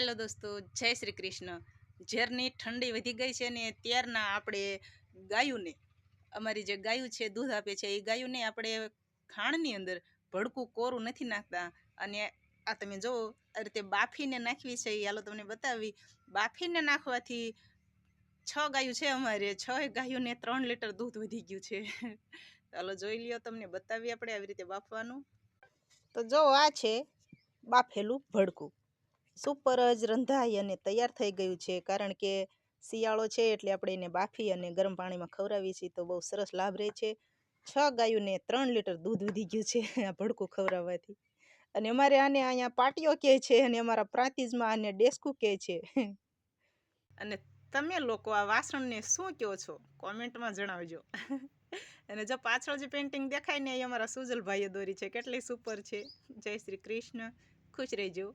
Hello દોસ્તો, જય શ્રી કૃષ્ણ. ઝેરની ઠંડી વધી ગઈ છે ને ત્યારના આપણે ગાયુંને, અમારી જે ગાયું છે, દૂધ આપે છે, એ ગાયુંને આપણે ખાંડની અંદર ભડકું કોરું નથી નાખતા. અને આ તમે જુઓ આ રીતે બાફીને નાખવી છે, એ હાલો તમને બતાવી. બાફીને નાખવાથી છ ગાયું છે અમારે, છ ગાયુંને ત્રણ લીટર દૂધ વધી ગયું છે. ચાલો જોઈ લ્યો, તમને બતાવી આપણે આવી રીતે બાફવાનું. તો જો આ છે બાફેલું ભડકું. સુપર જ રંધાઈ અને તૈયાર થઈ ગયું છે. કારણ કે શિયાળો છે એટલે આપણે એને બાફી અને ગરમ પાણીમાં ખવડાવીએ છીએ તો બહુ સરસ લાભ રહે છે. છ ગાયોને ત્રણ લીટર દૂધ વધી ગયું છે આ ભડકું ખવડાવવાથી. અને અમારે આને અહીંયા પાટીઓ કહે છે અને અમારા પ્રાંતિજમાં આને ડેસ્કું કહે છે. અને તમે લોકો આ વાસણને શું કહો છો? કોમેન્ટમાં જણાવજો. અને જો પાછળ જે પેઇન્ટિંગ દેખાય ને એ અમારા સુજલભાઈએ દોરી છે. કેટલી સુપર છે. જય શ્રી કૃષ્ણ. ખુશ રહેજો.